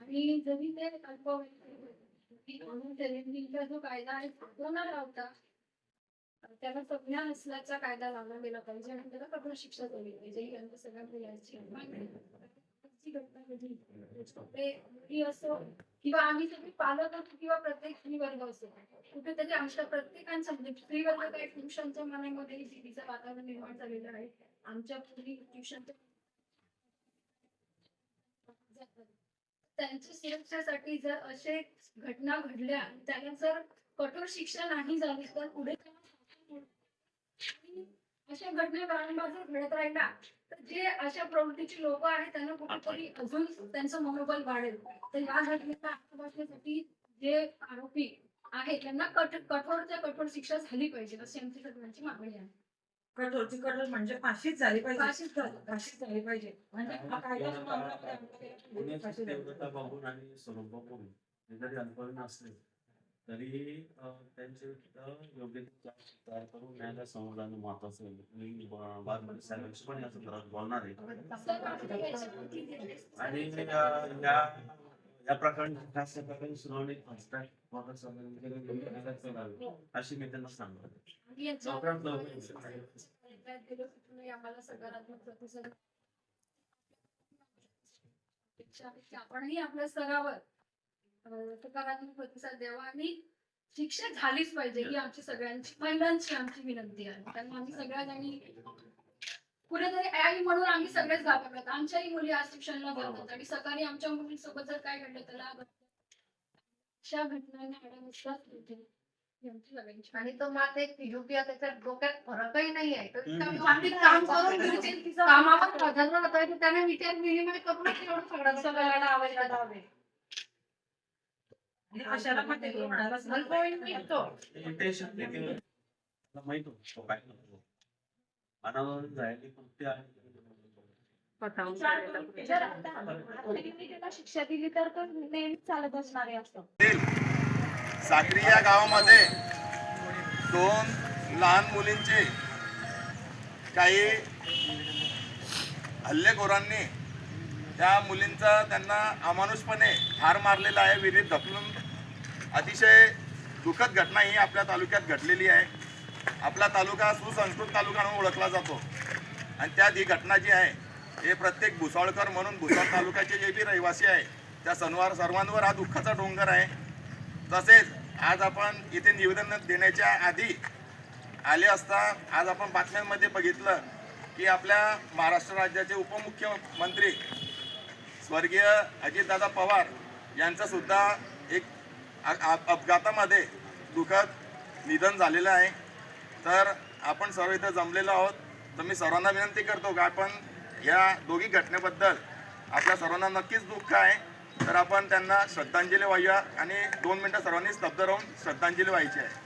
आणि जमीन ते अल्पवयीन जो कायदा आहे तो न लावता. त्याला संज्ञा असल्याचा कायदा लावला गेला पाहिजे आणि त्याला कठोर शिक्षा झाली पाहिजे. ही सगळ्या मुलांची मागणी घटना घडली. म्हणजे असो किंवा आम्ही सगळे पालक असो किंवा प्रत्येक स्त्री वर्ग असो कुठेतरी आमच्या प्रत्येकांच्या म्हणजे स्त्री काही पुरुषांच्या मनामध्ये भीतीचं वातावरण निर्माण झालेलं आहे आमच्या पूर्वी ट्युशनच्या त्यांच्या सुरक्षेसाठी जर असे घटना घडल्या आणि त्याला जर कठोर शिक्षा नाही झाली तर पुढे त्यांना शासन मिळेल. आणि अशा घटना वारंवार जर घडत राहिला तर जे अशा प्रवृत्तीची लोक आहेत त्यांना कुठेतरी अजून त्यांचं मनोबल वाढेल. तर या घटनेला आत्मबाजण्यासाठी जे आरोपी आहेत त्यांना कठ कठोरच्या कठोर शिक्षा झाली पाहिजे अशी आमची सगळ्यांची मागणी आहे. कठोरची कठोर म्हणजे फाशीच झाली पाहिजे. फाशीच झाली. फाशीच झाली पाहिजे. म्हणजे हा कायदा बघून आणि स्वरूप जरी असले तरी त्यांचे योग्य तयार करून न्यायालयात समोर जाणं महत्वाचं मी ब- बालमंत्री पण या संदर्भात बोलणार आहे. आणि या या प्रकरणी खास या प्रकरणी सुनावणी फास्ट अशी मी त्यांना सांगतो आपणही आपल्या स्तरावर सकारात्मक प्रतिसाद द्यावा आणि शिक्षा झालीच पाहिजे ही आमची सगळ्यांची महिलांची आमची विनंती आहे. कारण आम्ही सगळ्या जणी कुठेतरी आई म्हणून आम्ही सगळेच घाबरतात. आमच्याही मुली आज शिक्षणाला जातात. आणि सकाळी आमच्या मुलींसोबत जर काय घडलं त्याला अशा घटनांना ही आणि तो मात्र एक पीयूपी त्याच्या डोक्यात फरकही नाही आहे. काम करून कामावर प्राधान्य होतं त्याने विचार विनिमय एवढं सगळं सगळ्यांना आणि अशाला मिळतो इंटेन्शन देखील माहीत होतं. काय जायची आहे. त्याला शिक्षा दिली तर चालत असणार आहे असं. साक्री या गावामध्ये दोन लहान मुलींचे काही हल्लेखोरांनी त्या मुलींचा त्यांना अमानुषपणे ठार मारलेला आहे. विहिरीत ढकलून अतिशय दुःखद घटना ही आपल्या तालुक्यात घडलेली आहे. आपला तालुका सुसंस्कृत तालुका म्हणून ओळखला जातो. आणि त्यात ही घटना जी आहे हे प्रत्येक भुसावळकर म्हणून भुसावळ तालुक्याचे जे बी रहिवासी आहे त्या सणवार सर्वांवर हा दुःखाचा डोंगर आहे. तसेच आज आपण इथे निवेदन देण्याच्या आधी आले असता आज आपण बातम्यांमध्ये बघितलं की आपल्या महाराष्ट्र राज्याचे उपमुख्यमंत्री स्वर्गीय अजितदादा पवार यांचासुद्धा एक अपघातामध्ये दुःखद निधन झालेलं आहे. तर आपण सर्व इथं जमलेलो आहोत. तर मी सर्वांना विनंती करतो का आपण या दोघी घटनेबद्दल आपल्या सर्वांना नक्कीच दुःख आहे. तर आपण त्यांना श्रद्धांजली वाहूया आणि दोन मिनटं सर्वांनी स्तब्ध राहून श्रद्धांजली व्हायची आहे.